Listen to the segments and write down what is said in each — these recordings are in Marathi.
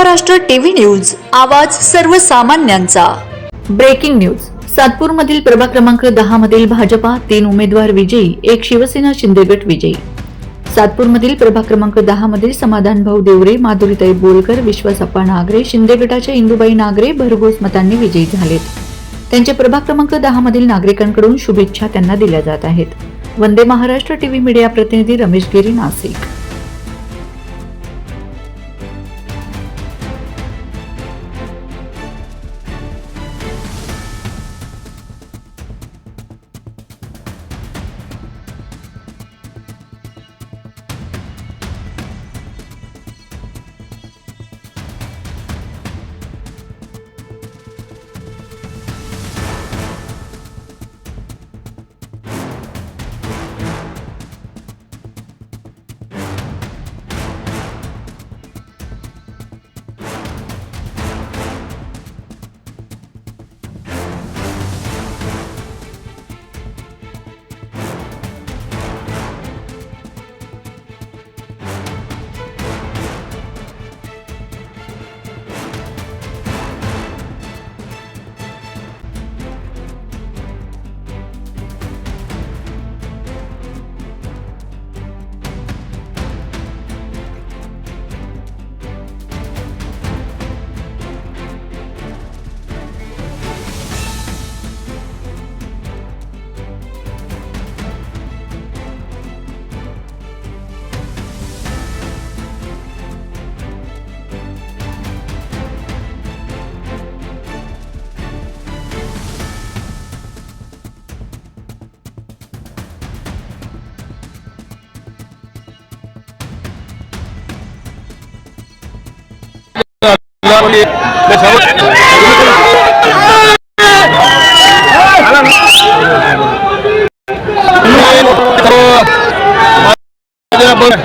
महाराष्ट्र टीव्ही न्यूज आवाज सर्वसामान्यांचा. Breaking news. सातपूरमधील प्रभाग क्रमांक दहा मधील भाजपा तीन उमेदवार विजयी एक शिवसेना शिंदेगट विजयी. सातपूरमधील प्रभाग क्रमांक दहा मधील समाधान भाऊ देवरे माधुरीताई बोलकर विश्वासप्पा नागरे शिंदे गटाच्या इंदुबाई नागरे भरघोस मतांनी विजयी झालेत. त्यांच्या प्रभाग क्रमांक दहा मधील नागरिकांकडून शुभेच्छा त्यांना दिल्या जात आहेत. वंदे महाराष्ट्र टीव्ही मीडिया प्रतिनिधी रमेश गिरी नाशिक.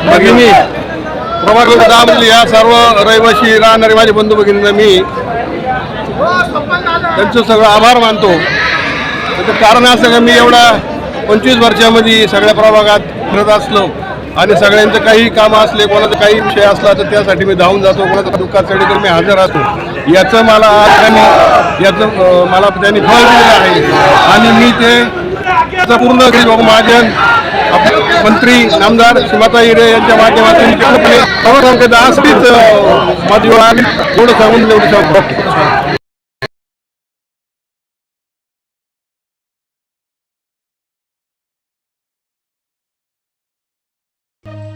भगिनी प्रभाग दहामधील या सर्व रहिवाशी राहणारे माझे बंधू भगिनींना मी त्यांचं सगळं आभार मानतो. त्याचं कारण असं का मी एवढा पंचवीस वर्षामध्ये सगळ्या प्रभागात फिरत असलो. आणि सगळ्यांचं काही कामं असले कोणाचा काही विषय असला तर त्यासाठी मी धावून जातो कोणाचा दुःखासाठी तर मी हजर असतो याचं मला आज त्यांनी याचं मला त्यांनी फळ दिलेलं आहे. आणि मी ते त्याचं पूर्ण श्री महाजन मंत्री आमदार सुमाता हिरे यांच्या माध्यमातून पूर्णपणे प्रभाग असलीच माझी आम्ही थोडं सांगून देऊ शकतो.